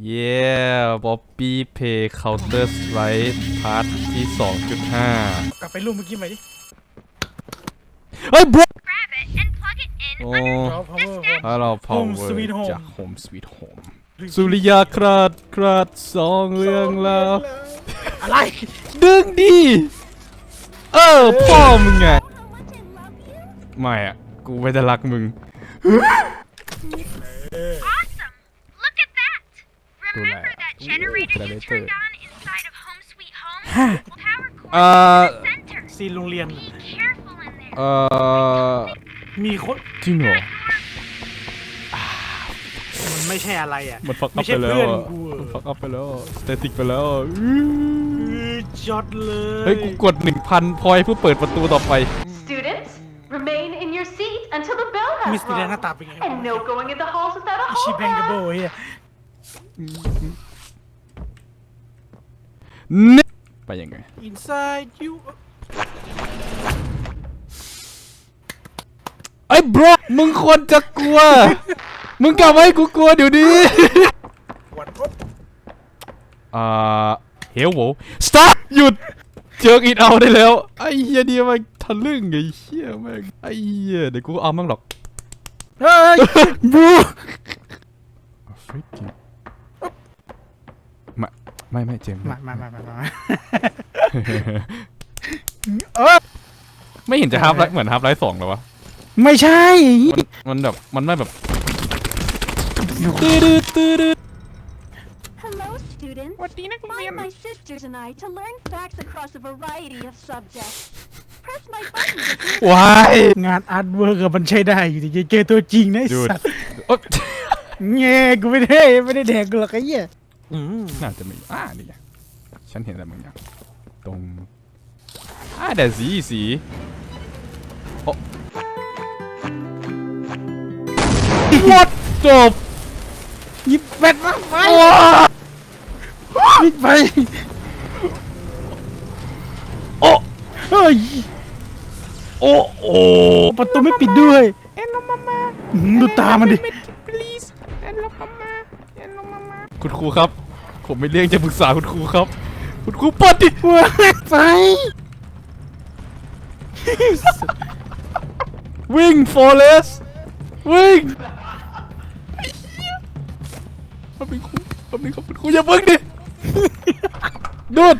เย้บ๊อบบี้เพย์เคาน์เตอร์สไลด์พาร์ทที่ 2.5 กลับไปรูปเมื่อกี้ไหมดิเฮ้ยบล็อก grab it and plug it in โอ้เรา power home ฮัลโหลพาว Home เวอ Sweet ร์ Home จาก Home Sweet Home สุริยาคราดคราดสองเรื่องแล้ว อะไร ดึงดิเออ พ่อมึงไง ไม่อะกูไม่ได้รักมึง generator you Predator. turned on inside of Home Sweet Home? Well, power cord เอ่อ center. ซีนโรงเรียน Be careful in there. เอ่อมีคนจริงเหรอ มันไม่ใช่อะไรอะ มันฟักอัไม่พใช่ไปแล้วเพื่อนอะกูมันฟักอัพไปแล้วสเตติกไปแล้วอะคือจอดเลยเฮ้ยกูกด 1,000พอยเพื่อเปิดประตูต่อไป Students, remain in your seat until the bell มิ has สติแดนหน้า rung. ตาเป็นไง And no going in the halls without a ชิ hall แบงกาโบ pass. เฮียนี่ ไปยังไง inside you ไอ้บรอมึงควรจะกลัว มึงกลับมาให้กูกลัวเดี๋ยวนี้วันปุ๊บอ่าเฮลโวสตาร์หยุด เจออินเอาได้แล้ว ไอ้เฮียนี่มันทะลึ่งไอ้เฮียแม่งไอ้เฮียเดี๋ยวกูเอามั่งหรอก เฮ้ยบู Freaking ไม่ไม่ไม่เจมส์มามามามามาเออไม่เห็นจะฮับไลท์เหมือนฮับไลท์สองหรอวะไม่ใช่มันมันแบบมันไม่แบบตื้อตื้อตื้อตื้อ Hello, students. Find my sisters and I to learn facts across a variety of subjects. Press my button to hear วายงานอาร์ตเวิร์กมันใช้ได้อยู่ดีเจอตัวจริงนะไอ้ดูดสัตว์โอ๊ย เงี้ยกูไม่ได้ไม่ได้แดกกูหรอกไอ้เหี้ย อืมน่าจะมีอ่านี่ไงฉันเห็นอะไรบางอย่างตรงอ่าแต่สีสีโอ้ What จบหยิบแบตมาไปวิ่งไปโอ้เฮ้ยโอ้โอ้ประตูไม่ปิดด้วยอื้อหือดูตามันดิคุณครูครับ ผมไม่เลี่ยงจะปรึกษาคุณครูครับ คุณครูเปิดดิว้าไปวิ่งฟอเรสวิ่งไอ้เหี้ยแป๊บนึงครูแป๊บนึงครับคุณครูอย่าเพิ่งดิดูด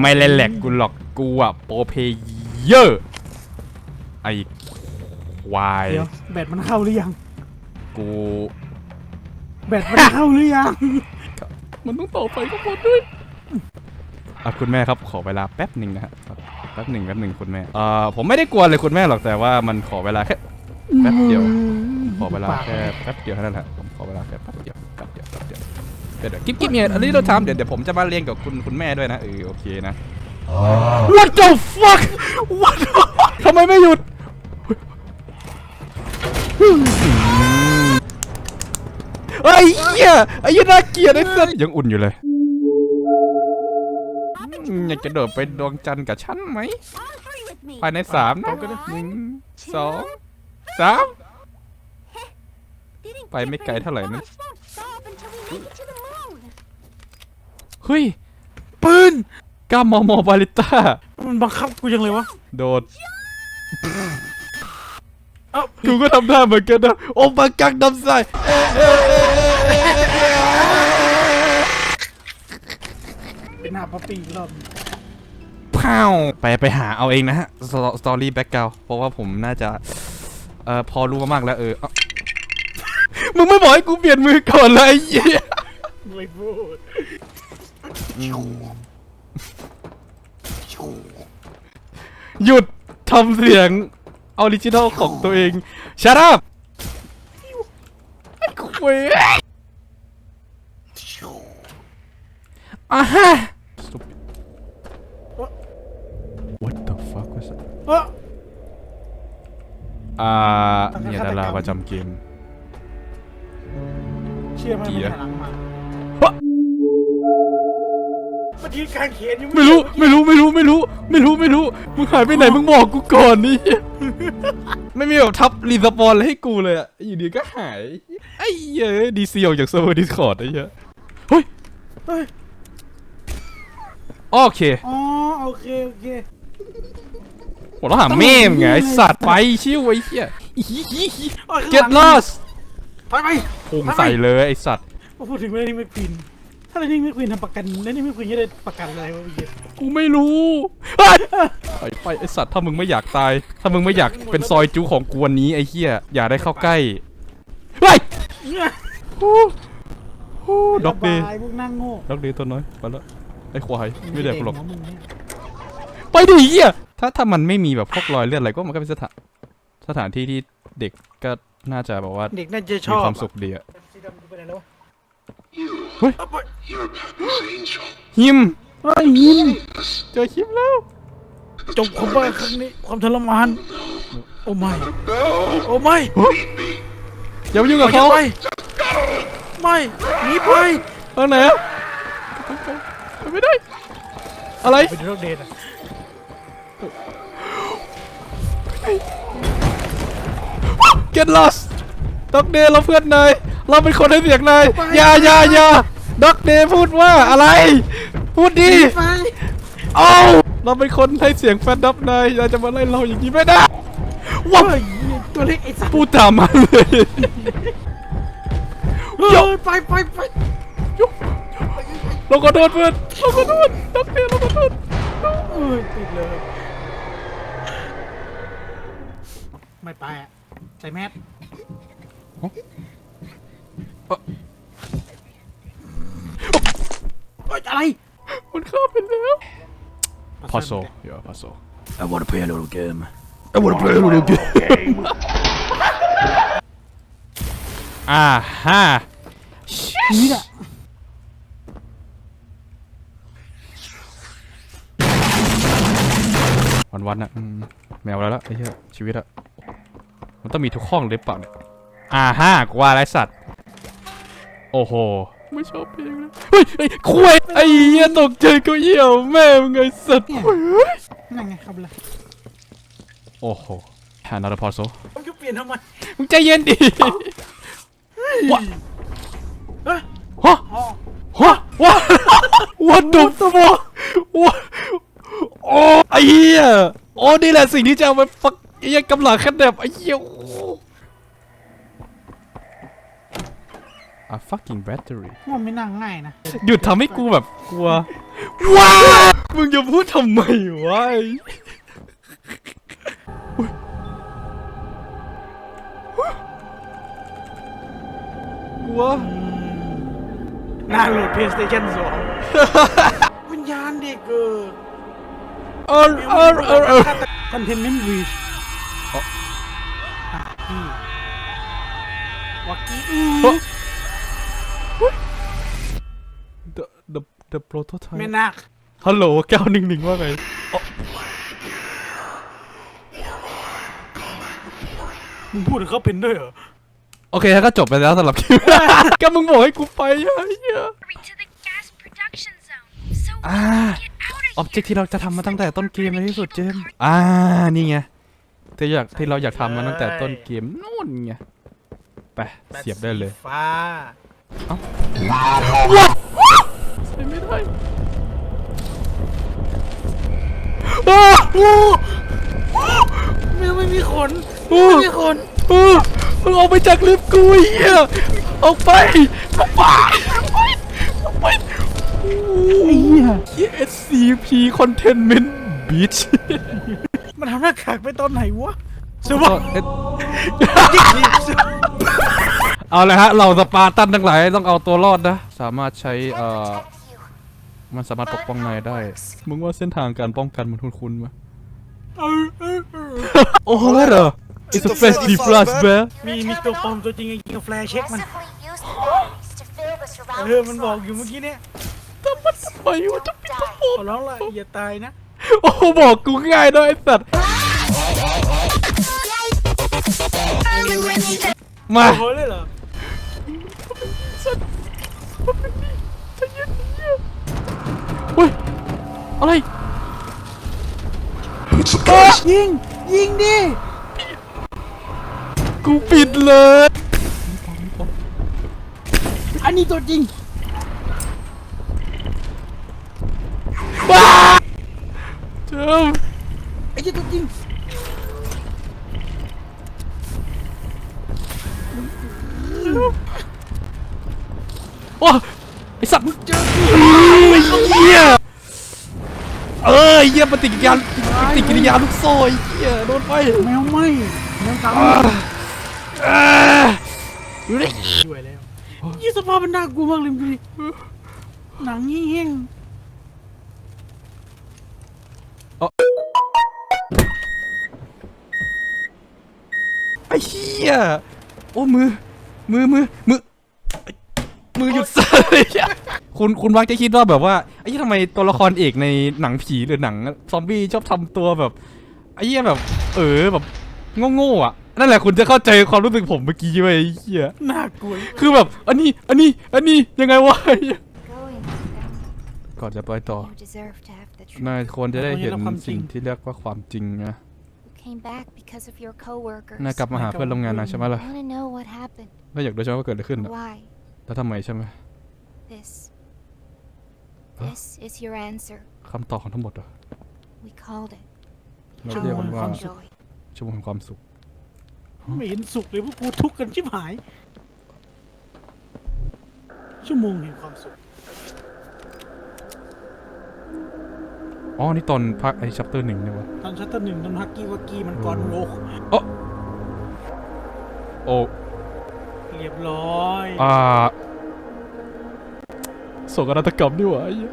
ไม่เล่นแหลกกูหรอกกูอะโปรเพเยอร์ไอ้ควายเดี๋ยวแบตมันเข้าหรือยัง กู แบตมันเข้าหรือยัง มันต้องต่อไฟข้างบนด้วยอะคุณแม่ครับขอเวลาแป๊บหนึ่งนะฮะแป๊บหนึ่งแป๊บหนึ่งคุณแม่เอ่อผมไม่ได้กลัวเลยคุณแม่หรอกแต่ว่ามันขอเวลาแค่แป๊บเดียวขอเวลาแค่แป๊บเดียวเท่านั้นแหละผมขอเวลาแค่แป๊บเดียวแป๊บเดียวแป๊บเดียวเดี๋ยวเดี๋ยวกิ๊บกิ๊บเนี่ยอันนี้เราทำเดี๋ยวเดี๋ยวผมจะมาเรียนกับคุณคุณแม่ด้วยนะเออโอเคนะ What the fuck What the fuck ทำไมไม่หยุด ไอ้เหี้ยไอ้เหี้ยน่าเกลียดไอ้สัสยังอุ่นอยู่เลยอืมอยากจะโดดไปดวงจันทร์กับฉันไหม on three with me. ภายในสามนะหนึ่งสองสาม Didn't ไปไม่ไกลเท่าไหร่นะ Bombs won't stop until we make it to the moon. เฮ้ย ปืน ก้ามอมอบาลิต้า มันบังคับกูยังเลยวะ โดด เอ้ากูก็ทำท่าเหมือนกันนะโอ้มากักน้ำใส่เป็นหน้าป๊อปปี้อีกรอบพาวไปไปหาเอาเองนะฮะสตอรี่แบ็กกราวเพราะว่าผมน่าจะเอ่อพอรู้มามากแล้วเออเอ้ามึงไม่บอกให้กูเปลี่ยนมือก่อนเลยไอ้เหี้ย ไม่พูดหยุดทำเสียง ออริจินอลของตัวเองชัดอัพไอ้คุยอะฮะ Stupid What the fuck was that เอ้ออ่าเนี่ยดาราประจำเกม เชื่อไหมเกีมันยร์หันหลังมา ฮะมันยืนกลางเขนอยู่ไม่รู้ไม่รู้ไม่รู้ไม่รู้ ไม่รู้ไม่รู้มึงหายไปไหนมึงบอกกูก่อนนี่ไม่มีแบบทับรีสปอนเลยให้กูเลยอะอยู่ดีก็หายไอ้เหี้ยดีซีออกจากเซิร์ฟเวอร์ดิสคอร์ดไอ้เหี้ยเฮ้ยเฮ้ยโอเคอ๋อโอเคโอเคผมต้องหาแม่มึงไงไอ้สัตว์ไปชิวไอ้เหี้ยอีหีหีหีโอ้ยข้างหลัง get lost ไปไปพุ่งใส่เลยไอ้สัตว์มาพูดถึงเรื่องนี้ไม่ควิน ถ้าเรื่องนี้ไม่ควินทำประกันแล้วนี่ไม่ควินจะได้ประกันอะไรวะเมื่อกี้กูไม่รู้เฮ้ยไปไปไอ้สัตว์ถ้ามึงไม่อยากตาย ถ้ามึงไม่อยากเป็นซอยจูของกวนนี้ไอ้เหี้ยอย่าได้เข้าใกล้เฮ้ยเนี่ยฮู้ฮู้ด็อกเดย์สบายพวกนั่งโง่ด็อกเดย์ตัวน้อยไปแล้วไอ้ควายไม่ได้กูหรอกเงมึงเนี่ยไปดิเหี้ยถ้าถ้ามันไม่มีแบบพวกรอยเลือดอะไรก็มันก็เป็นสถานสถานที่ที่เด็กก็น่าจะแบบว่าเด็กน่าจะชมีอบความสุขดีอะ สีดำกูไปไหนแล้ววะเฮ้ย You're Papa's angel. หิมเฮ้ยยินเจอหิมแล้วจบความบ้าครั้งนี้ความทรมาน โอ้ไม่โอ้ไม่ Lead me. อย่าไปยุ่งกับอย่าเขาไปไม่หนีไปทางไหนอะไปไม่ได้ อะไรไปดูโรคเดทอะ get lost ด็อกเดย์เราเพื่อนนายเราเป็นคนให้เสียงนายอย่าอย่าอย่าด็อกเดย์พูดว่าอะไร พูดดีไปเอ้าเราเป็นคนให้เสียงแฟนดับนายอย่าจะมาไล่เราอย่างนี้ไม่ได้ว้าเฮ้ยตัวเล็กไอ้สัตว์พูดตามมาเลยเฮ้ยไปไปไปเราขอโทษเพื่อนเราขอโทษด็อกเดย์เราขอโทษเอ้ยติดเลยไม่ไปอะใส่แมสเฮ้ย อะไร มันเข้าไปแล้วพาโซอย่าพาโซ I wanna play a little game I wanna play a little game อ่าฮะนี่แหละวันวันๆอะอืมแมวแล้วละไอ้เหี้ยชีวิตอะมันต้องมีทุกห้องเลยเปล่าเนี่ย อ่าฮะกูว่าไรสัตว์ โอ้โห ไม่ชอบเพลงเลยเฮ้ยไอ้คุยไอ้เหี้ยตกใจกูเหี้ยวแม่มึงไงสัตว์เฮ้ยนั่นไงครับเลยโอ้โหฮานาร์พอโซผมจะเปลี่ยนทำไมมึงใจเย็นดิ วะ เฮ้ยฮะ อ๋อฮะวะ What the fuck วะโอ้ไอ้เหี้ยโอ้นี่แหละสิ่งที่จะเอาไปฟักไอ้เหี้ยกำลังแค่แบบไอ้เหี้ยโอ้ A fucking battery มันไม่นั่งง่ายนะหยุดทำให้กูแบบกลัว ว้ามึงจะพูดทำไมวะไอ้กลัวน่าโหลด PlayStation 2 วิญญาณเด็กเออเออเออเออเออคอนเทนเมนต์รีชอ๋อวักกี้เฮ้ย the the the prototype แม่นาคฮัลโหลแก้วหนึ่งหนึ่งว่าไงอ๋อมึงพูดถึงเขาเป็นด้วยเหรอ โอเคก็จบไปแล้วสำหรับคลิป ก็มึงบอกให้กูไปอะไอ้เหี้ย to the gas production zone so we อ่า can get out of ออบเจกที่เราจะทำมาตั้งแต่ต้นเกมในที่สุดเจมส์อ่า นี่ไงที่อยากที่เราอยากทำมาตั้งแต่ต้นเกมนู่นไง ไป เสียบได้เลยฟ้า ใส่ไม่ได้อ้าโอ้ไม่ไม่มีขนไม่มีขนเออมึงออกไปจากลิฟต์กูไอ้เหี้ยออกไปออกไปออกไปออกไปไอ้เหี้ยเหี้ย SCP Containment Beach มันทำหน้ากากไปตอนไหนวะ สวัสดี เอาเลยฮะ เราสปาร์ตันทั้งหลายต้องเอาตัวรอดนะ สามารถใช้เอ่อมันสามารถปกป้องนายได้ มึงว่าเส้นทางการป้องกันมันคุ้นๆไหมเออเออเออโอ้โหแล้วเหรอ It's a festive flash bear มีมีตัวปลอมตัวจริงไอ้กิงแฟลชเช็คมันเออมันบอกอยู่เมื่อกี้เนี่ยทำมันทำไมวะจะปิดตัวขอร้องละอย่าตายนะ โอ้โหบอกกูง่ายด้วยไอ้สัตว์มา โอ้โหเลยเหรอเฮ้ยอะไร I'm surprised. ยิง ยิงดิ กูปิดเลย อันนี้ตัวจริง เจ้าไอ้เจ้าตัวจริง โอ้ไอสัตว์มึงเจอกูเฮียเออเฮียปฏิกิริยาปฏิกิริยาลูกโซ่ไอ้เฮียโดนไปแมวไหมแมวตามอ่าดูดิช่วยแล้วยี่สภาพมันน่ากลัวมากเลยดูดิหนังเหี้ยงไอ้เฮียโอ้มือ มือมือมือ มือหยุดสั่นเลยอะคุณคุณวักจะคิดว่าแบบว่าไอ้เหี้ยทำไมตัวละครเอกในหนังผีหรือหนังซอมบี้ชอบทำตัวแบบไอ้เหี้ยแบบ เออแบบโง่ๆอะนั่นแหละคุณจะเข้าใจความรู้สึกผมเมื่อกี้ไว้ยไอ้เหี้ยน่ากลัวคือแบบอันนี้อันนี้อันนี้ยังไงวะ Going down. ก่อนจะไปต่อ You deserve to have the truth. นายควรจะได้เห็นเราความจริสิ่งงที่เรียกว่าความจริงนะ You came back because of your coworkers. นายกลับมาหาเพื่อนร่วมงานนายใช่ไหมล่ะ I want to know what happened. ก็อยากรู้ใช่ไหมว่าเกิดอะไรขึ้นอะ Why? แล้วทำไมใช่ไหม This. This is your answer. คำตอบของทั้งหมดเหรอ We called it เราเรียกมันว่า joy. ชั่วโมงแห่งความสุข ไม่เห็นสุขเลยพวกกูทุกข์กันชิบหาย ชั่วโมงแห่งความสุข อ๋อ นี่ตอนพักไอ้ชัปเตอร์หนึ่งเนี่ยวะ ตอนชัตเตอร์หนึ่งตอนฮักกี้วักกี้มันก่อนโลกโอ้โอ้ เรียบร้อยอ่าโศกนาฏกรรมนี่หว่าไอ้เหี้ย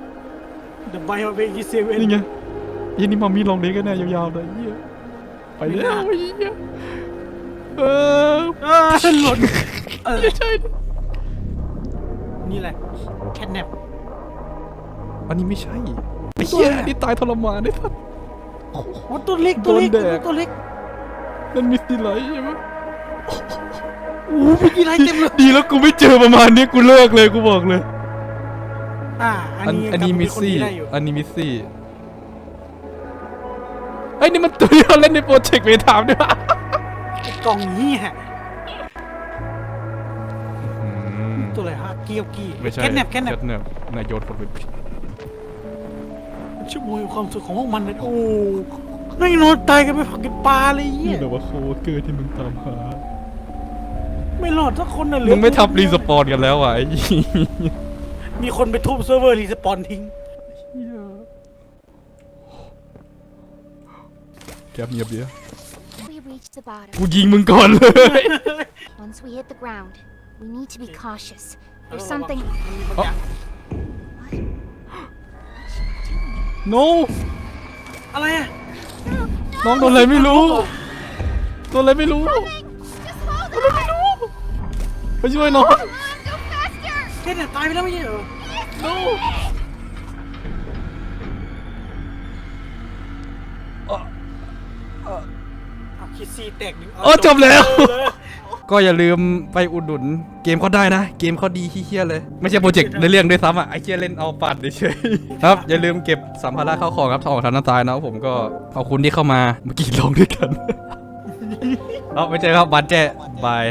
The Bio b a b y 7นี่ไงไอ้นี่มามีลองเลี้ยงกันแน่ยาวๆเลยไอ้เหี้ยไปแล้วไอ้เหี้ยเอออ่าฉันหล่นเออไม่ใช่ดินี่แหละแคทแนป อันนี้ไม่ใช่ไอ้เหี้ยนี่ตายทรมานได้ทันโอ้ตัวเล็กตัวเล็กโดนแดก ตัวเล็ก นั่นมิสติไลท์ใช่ไหมโอ้โห มีกี่ไรเต็มเลยดีแล้วกูไม่เจอประมาณนี้กูเลิกเลยกูบอกเลยอ่าอันอันนี้กลับามิสเป็คซี่ดีได้อยู่อันนี้มิสซี่ไอ้ยนี่มันตัวที่เราเล่นในโปรเจกต์เวทามด้วยวะไอ้กล่องนี้ฮะอืมตัวอะไรฮะเกียวกีไม่ใช่แคทแนปแคทแนปแนปนายโยนคนไปผิดชั่วโมงแห่งความสุขของพวกมันเลยโอ้ไม่งนอนตายกันไปผักกินปลาเลยเหี้นี่ยแหละว่าโคเกอร์ที่มึงตามหา ไม่รอดสักคนน่ะเหลืมึงไม่ทำรีสปอนกันแล้วอะไอ้มีคนไปทุบเซิร์ฟเวอร์รีสปอนทิ้ง แกบเงียบเดียว We reached the bottom. กูยิงมึงก่อนเลย Once we hit the ground, we need to be cautious. เออ There's something. มันมีบางอย่าง no อะไรอะน้องโดนอะไรไม่รู้โดนอะไรไม่รู้ Just hold โดนอะ ไรไม่รู้ไปช่วยน้อง on, go faster! แค่เนี่ยตายไปแล้วไม่ใช่เหรอ no เอาคิดซีแตกหนึ่งโอ้จบแล้วเลยก็อย่าลืมไปอุดหนุนเกมเขาได้นะ เกมเขาดีเฮี้ยๆเลย ไม่ใช่โปรเจกต์ในเรื่องด้วยซ้ำอะไอ้เฮี้ยเล่นเอาปัดเฉยๆครับ อย่าลืมเก็บสัมภาระเข้าของครับทองทางน้ำตายนะครับผมก็ขอบคุณที่เข้ามาเมื่อกี้ลองด้วยกัน ครับไปเจอครับบันแจ้บาย